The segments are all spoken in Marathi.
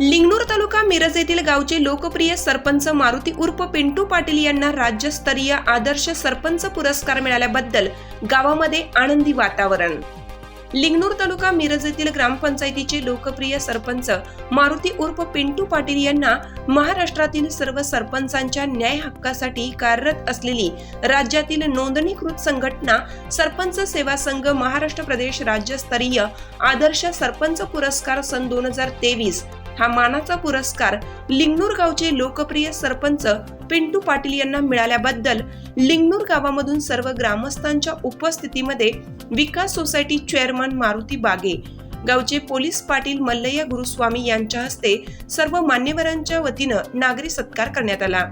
लिंगणूर तालुका मिरज येथील गावचे लोकप्रिय सरपंच मारुती उर्फ पिंटू पाटील यांना राज्यस्तरीय आदर्श सरपंच पुरस्कार मिळाल्याबद्दल गावामध्ये आनंदी वातावरण. लिंगनूर तालुका मिरज येथील ग्रामपंचायतीचे लोकप्रिय सरपंच मारुती उर्फ पिंटू पाटील यांना महाराष्ट्रातील सर्व सरपंचांच्या न्याय हक्कासाठी कार्यरत असलेली राज्यातील नोंदणीकृत संघटना सरपंच सेवा संघ महाराष्ट्र प्रदेश राज्यस्तरीय आदर्श सरपंच पुरस्कार सन दोन हजार तेवीस हा मानाचा पुरस्कार लिंगनूर गावचे लोकप्रिय सरपंच पिंटू पाटील यांना मिळाल्याबद्दल लिंगनूर गावामधून सर्व ग्रामस्थांच्या उपस्थितीमध्ये विकास सोसायटी चेअरमन मारुती बागे गावचे पोलीस पाटील मल्लय्या गुरुस्वामी यांच्या हस्ते सर्व मान्यवरांच्या वतीनं नागरी सत्कार करण्यात आला.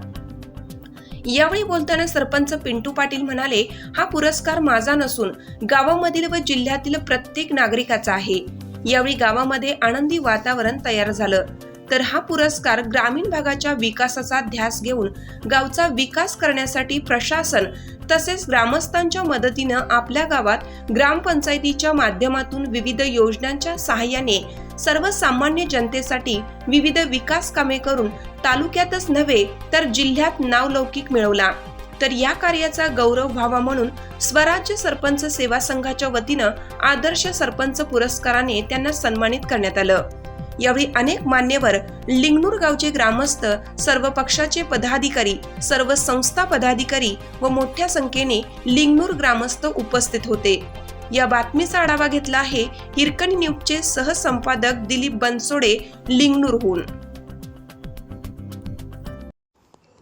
यावेळी बोलताना सरपंच पिंटू पाटील म्हणाले हा पुरस्कार माझा नसून गावामधील व जिल्ह्यातील प्रत्येक नागरिकाचा आहे. यावेळी गावामध्ये आनंदी वातावरण तयार झालं. तर हा पुरस्कार ग्रामीण भागाच्या विकासाचा ध्यास घेऊन गावचा विकास करण्यासाठी प्रशासन तसेच ग्रामस्थांच्या मदतीनं आपल्या गावात ग्रामपंचायतीच्या माध्यमातून विविध योजनांच्या सहाय्याने सर्वसामान्य जनतेसाठी विविध विकास कामे करून तालुक्यातच नव्हे तर जिल्ह्यात नावलौकिक मिळवला. तर या कार्याचा गौरव व्हावा म्हणून स्वराज्य सरपंच सेवा संघाच्या वतीनं आदर्श सरपंच पुरस्काराने त्यांना सन्मानित करण्यात आलं. यावेळी अनेक मान्यवर लिंगनूर गावचे ग्रामस्थ सर्व पक्षाचे पदाधिकारी सर्व संस्था पदाधिकारी व मोठ्या संख्येने लिंगनूर ग्रामस्थ उपस्थित होते. या बातमीचा आढावा घेतला आहे हिरकणी न्यूजचे सहसंपादक दिलीप बनसोडे लिंगनूरहून.